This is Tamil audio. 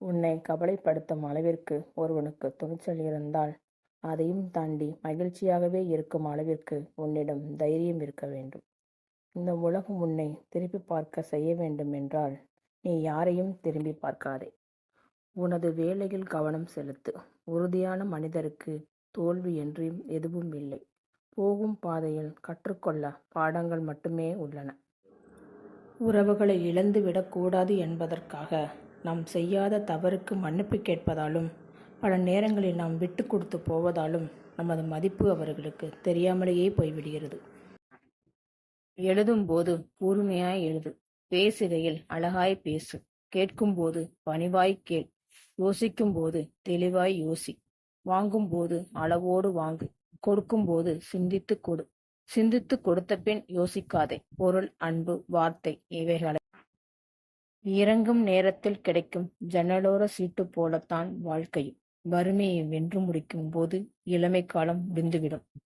உன்னை கவலைப்படுத்தும் அளவிற்கு ஒருவனுக்கு துணிச்சல் இருந்தால் அதையும் தாண்டி மகிழ்ச்சியாகவே இருக்கும் அளவிற்கு உன்னிடம் தைரியம் இருக்க வேண்டும். இந்த உலகம் உன்னை திரும்பி பார்க்க செய்ய வேண்டும் என்றால் நீ யாரையும் திரும்பி பார்க்காதே. உனது வேலையில் கவனம் செலுத்து. உறுதியான மனிதருக்கு தோல்வி என்றும் எதுவும் இல்லை. போகும் பாதையில் கற்றுக்கொள்ள பாடங்கள் மட்டுமே உள்ளன. உறவுகளை இழந்து விடக்கூடாது என்பதற்காக நாம் செய்யாத தவறுக்கு மன்னிப்பு கேட்பதாலும் பல நேரங்களில் நாம் விட்டு கொடுத்து போவதாலும் நமது மதிப்பு அவர்களுக்கு தெரியாமலேயே போய்விடுகிறது. எழுதும்போது கூர்மையாய் எழுது. பேசுகையில் அழகாய் பேசு. கேட்கும்போது பணிவாய் கேள். யோசிக்கும்போது தெளிவாய் யோசி. வாங்கும்போது அளவோடு வாங்கு. கொடுக்கும்போது சிந்தித்து கொடு. சிந்தித்து கொடுத்த பின் யோசிக்காதே. பொருள் அன்பு வார்த்தை இவைகளை இறங்கும் நேரத்தில் கிடைக்கும் ஜன்னலோர சீட்டு போலத்தான் வாழ்க்கையும். வறுமையை வென்று முடிக்கும் போது இளமை காலம் முடிந்துவிடும்